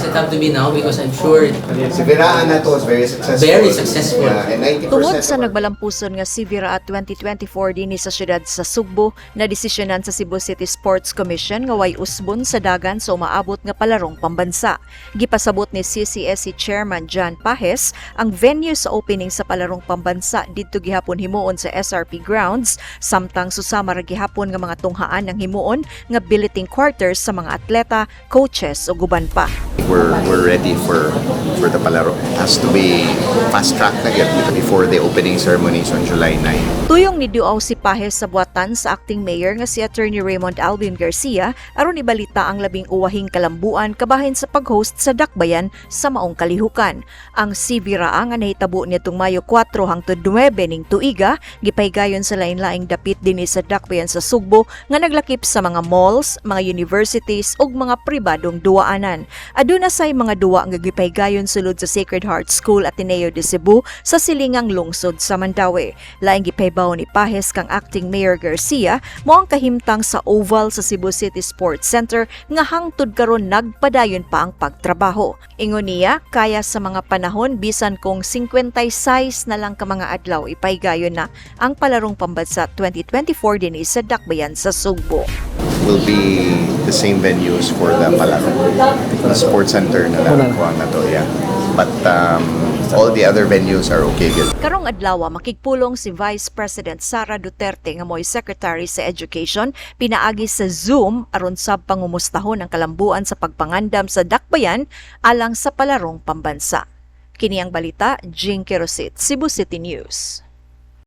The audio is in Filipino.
Does it have to be now? Because I'm sure it, Si Viraan na to is very successful. Very successful. Yeah, and 90% Tungod sa of our- nagbalampuson nga si Vira at 2024 dinhi sa syudad sa Sugbo, na desisyonan sa Cebu City Sports Commission nga way usbon sa dagan sa umaabot nga palarong pambansa. Gipasabot ni CCSC Chairman John Pahes ang venue sa opening sa palarong pambansa didto gihapon himuon sa SRP grounds samtang susama ra gihapon nga mga tunghaan ng himuon nga billeting quarters sa mga atleta, coaches ug uban pa. we're we're ready for for the palaro. Has to be fast track na gyud before the opening ceremonies on July 9. Tuyong ni Duaw si Pahes sa buwatan sa acting mayor nga si Attorney Raymond Alvin Garcia aron ibalita ang labing uwahing kalambuan kabahin sa pag-host sa Dakbayan sa maong kalihukan. Ang Sivira nga nahitabo nitong Mayo 4 hangtod 9 ning tuiga gipaygayon sa lain-laing dapit dinhi sa Dakbayan sa Sugbo nga naglakip sa mga malls, mga universities ug mga pribadong duwaanan. Aduna say mga duwa nga gipaygayon sulod sa Sacred Heart School Ateneo de Cebu sa silingang lungsod sa Mandawi. Laing gipaybaw ni Pahes kang acting Mayor Garcia mo ang kahimtang sa Oval sa Cebu City Sports Center nga hangtod karon nagpadayon pa ang pagtrabaho. Ingon niya, kaya sa mga panahon bisan kung 56 na lang ka mga adlaw ipaygayon na ang palarong pambansa 2024 din sa Dakbayan sa Sugbo. Will be the same venues for the palaro. The sports center na lang ko na to, yeah. But um, all the other venues are okay gyud. Karong adlaw makigpulong si Vice President Sara Duterte nga mo'y Secretary sa Education pinaagi sa Zoom aron sa pangumustahon ang kalambuan sa pagpangandam sa dakbayan alang sa palarong pambansa. Kini ang balita, Jing Kerosit, Cebu City News.